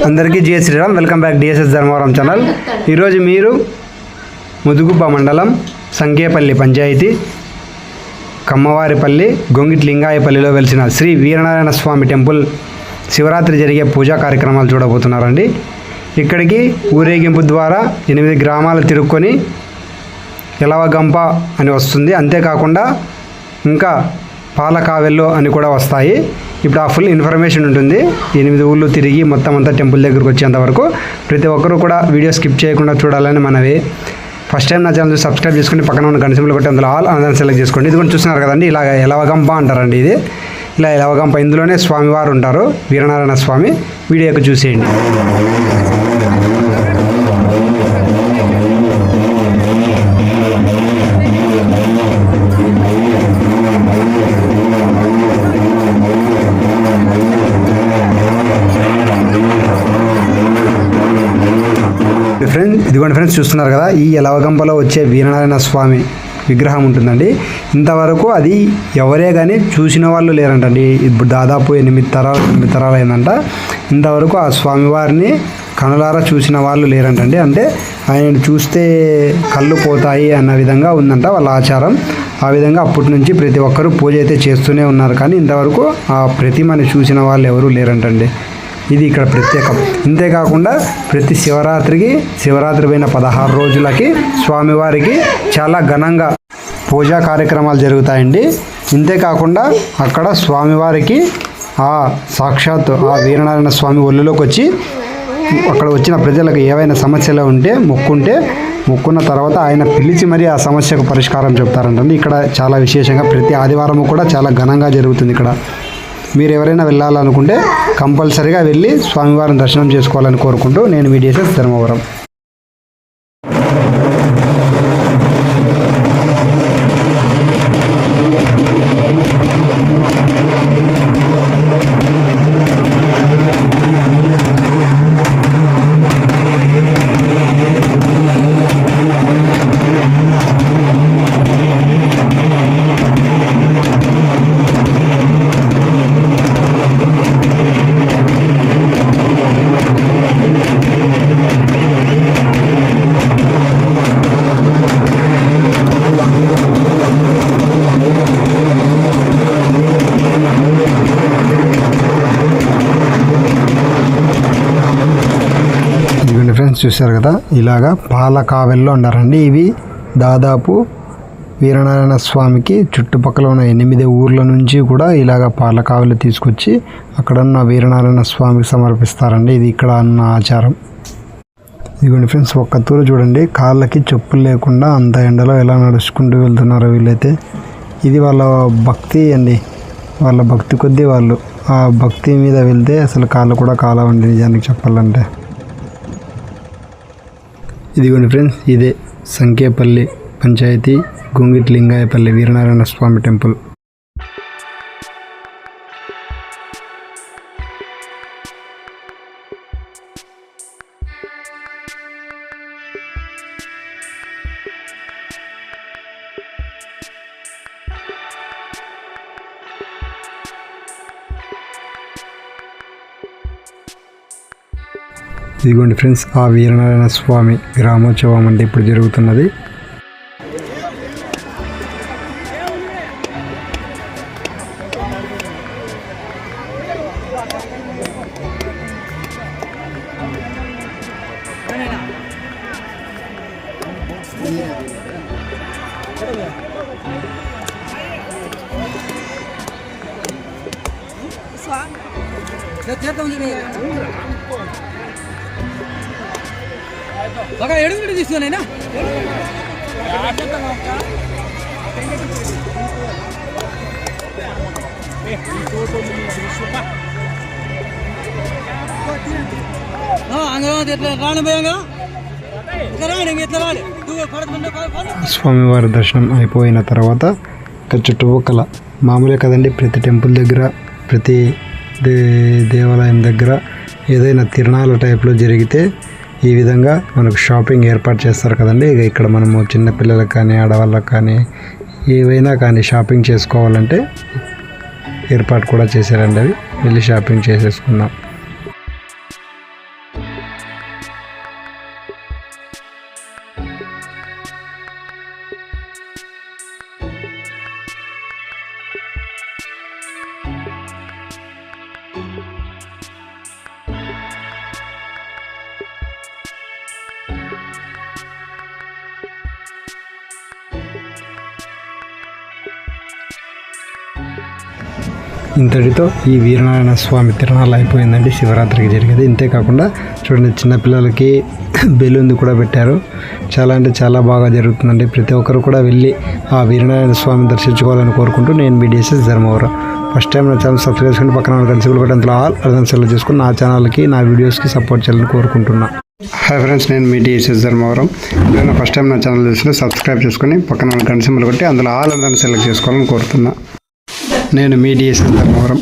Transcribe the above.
అందరికీ జయ Sriram. Welcome back DSS Dharmavaram channel. ఈరోజు మీరు ముదుగుబ్బ మండలం సంకేపల్లి పంచాయతీ కమ్మవారిపల్లి గొంగిటి లింగాయపల్లిలో వెలిసిన శ్రీ వీరనారాయణ స్వామి టెంపుల్ శివరాత్రి జరిగే పూజా కార్యక్రమాలు చూడబోతున్నారండి. ఇక్కడికి ఊరేగింపు ద్వారా ఎనిమిది గ్రామాలు తిరుక్కొని ఎలవగంప అని వస్తుంది. అంతేకాకుండా ఇంకా పాలకావెల్లు అని కూడా వస్తాయి. ఇప్పుడు ఆ ఫుల్ ఇన్ఫర్మేషన్ ఉంటుంది. ఎనిమిది ఊళ్ళు తిరిగి మొత్తం అంతా టెంపుల్ దగ్గరకు వచ్చేంత వరకు ప్రతి ఒక్కరూ కూడా వీడియో స్కిప్ చేయకుండా చూడాలని మనవి. ఫస్ట్ టైం నా ఛానల్ సబ్స్క్రైబ్ చేసుకుని పక్కన ఉన్న గంట కొట్టి అందులో ఆల్ అందరం సెలెక్ట్ చేసుకోండి. ఇది కూడా చూస్తున్నారు కదండి ఇలా ఎలవగంప అంటారండి ఇది. ఇలా ఎలవగంప ఇందులోనే స్వామివారు ఉంటారు. వీరనారాయణ స్వామి వీడియోకి చూసేయండి. ఫ్రెండ్స్ చూస్తున్నారు కదా ఈ ఎలవగంపలో వచ్చే వీరనారాయణ స్వామి విగ్రహం ఉంటుందండి. ఇంతవరకు అది ఎవరే కానీ చూసిన వాళ్ళు లేరంటండి. ఇప్పుడు దాదాపు ఎనిమిది తరాలు ఎనిమిది తరాలు అయిందంట. ఇంతవరకు ఆ స్వామివారిని కనులారా చూసిన వాళ్ళు లేరంటండి. అంటే ఆయన చూస్తే కళ్ళు పోతాయి అన్న విధంగా ఉందంట వాళ్ళ ఆచారం. ఆ విధంగా అప్పటి నుంచి ప్రతి ఒక్కరూ పూజ అయితే చేస్తూనే ఉన్నారు. కానీ ఇంతవరకు ఆ ప్రతిమని చూసిన వాళ్ళు ఎవరూ లేరంటండి. ఇది ఇక్కడ ప్రత్యేకం. ఇంతేకాకుండా ప్రతి శివరాత్రికి శివరాత్రి పైన పదహారు రోజులకి స్వామివారికి చాలా ఘనంగా పూజా కార్యక్రమాలు జరుగుతాయండి. ఇంతేకాకుండా అక్కడ స్వామివారికి ఆ సాక్షాత్ ఆ వీరనారాయణ స్వామి ఒళ్ళులోకి వచ్చి అక్కడ వచ్చిన ప్రజలకు ఏవైనా సమస్యలు ఉంటే మొక్కుంటే మొక్కున్న తర్వాత ఆయన పిలిచి మరీ ఆ సమస్యకు పరిష్కారం చెప్తారంటండి. ఇక్కడ చాలా విశేషంగా ప్రతి ఆదివారం కూడా చాలా ఘనంగా జరుగుతుంది ఇక్కడ. మీరు ఎవరైనా వెళ్ళాలనుకుంటే కంపల్సరీగా వెళ్ళి స్వామివారిని దర్శనం చేసుకోవాలని కోరుకుంటూ నేను మీ డిఎస్ఎస్ ధర్మవరం ఇదిగోండి ఫ్రెండ్స్ చూశారు కదా? ఇలాగా పాల కావెల్లో ఉన్నారండి. ఇవి దాదాపు వీరనారాయణ స్వామికి చుట్టుపక్కల ఉన్న ఎనిమిది ఊర్ల నుంచి కూడా ఇలాగ పాలకావెలు తీసుకొచ్చి అక్కడ ఉన్న వీరనారాయణ స్వామికి సమర్పిస్తారండి. ఇది ఇక్కడ అన్న ఆచారం. ఇదిగోండి ఫ్రెండ్స్ ఒక్క తూరు చూడండి. కాళ్ళకి చెప్పులు లేకుండా అంత ఎండలో ఎలా నడుచుకుంటూ వెళ్తున్నారో వీళ్ళైతే. ఇది వాళ్ళ భక్తి అండి. వాళ్ళ భక్తి కొద్దీ వాళ్ళు ఆ భక్తి మీద వెళ్తే అసలు కాళ్ళు కూడా కాలవండి నిజానికి చెప్పాలంటే. ఇదిగోండి ఫ్రెండ్స్ ఇదే సంకేపల్లి పంచాయతీ గుంగిట్ లింగాయపల్లి వీరనారాయణ స్వామి టెంపుల్. ఇదిగోండి ఫ్రెండ్స్ ఆ వీరనారాయణ స్వామి గ్రామోత్సవం అంటే ఇప్పుడు జరుగుతున్నది. ఒక ఏడు గంటలు ఒక రాను భయంగా స్వామివారి దర్శనం అయిపోయిన తర్వాత ఇక చుట్టుపక్కల మామూలే కదండి ప్రతి టెంపుల్ దగ్గర ప్రతి దే దేవాలయం దగ్గర ఏదైనా తిరణాల టైప్లో జరిగితే ఈ విధంగా మనకు షాపింగ్ ఏర్పాటు చేస్తారు కదండి. ఇక ఇక్కడ మనము చిన్నపిల్లలకు కానీ ఆడవాళ్ళకి కానీ ఏవైనా కానీ షాపింగ్ చేసుకోవాలంటే ఏర్పాటు కూడా చేశారండి అవి. వెళ్ళి షాపింగ్ చేసేసుకుందాం. ఇంతటితో ఈ వీరనారాయణ స్వామి తిరణాలు అయిపోయిందండి. శివరాత్రికి జరిగేది. ఇంతేకాకుండా చూడండి చిన్నపిల్లలకి బెలూన్ కూడా పెట్టారు. చాలా అంటే చాలా బాగా జరుగుతుందండి. ప్రతి ఒక్కరు కూడా వెళ్ళి ఆ వీరనారాయణ స్వామిని దర్శించుకోవాలని కోరుకుంటూ నేను మీ డిఎస్ఎస్ ధర్మవరం. ఫస్ట్ టైం నా ఛానల్ సబ్స్క్రైబ్ చేసుకుని పక్కన కలిసి పెట్టడంతో ఆల్ అర్థం సెలెక్ట్ చేసుకుని నా ఛానల్కి నా వీడియోస్కి సపోర్ట్ చేయాలని కోరుకుంటున్నా. హాయ్ ఫ్రెండ్స్ నేను మీ డిఎస్ఎస్ ధర్మవరం. నేను ఫస్ట్ టైం నా ఛానల్ చూస్తే సబ్స్క్రైబ్ చేసుకుని పక్కన గంట సింబల్ కొట్టి అందులో ఆల్ అర్థం సెలెక్ట్ చేసుకోవాలని కోరుతున్నా. నేను మీ డిఎస్ఎస్ ధర్మవరం.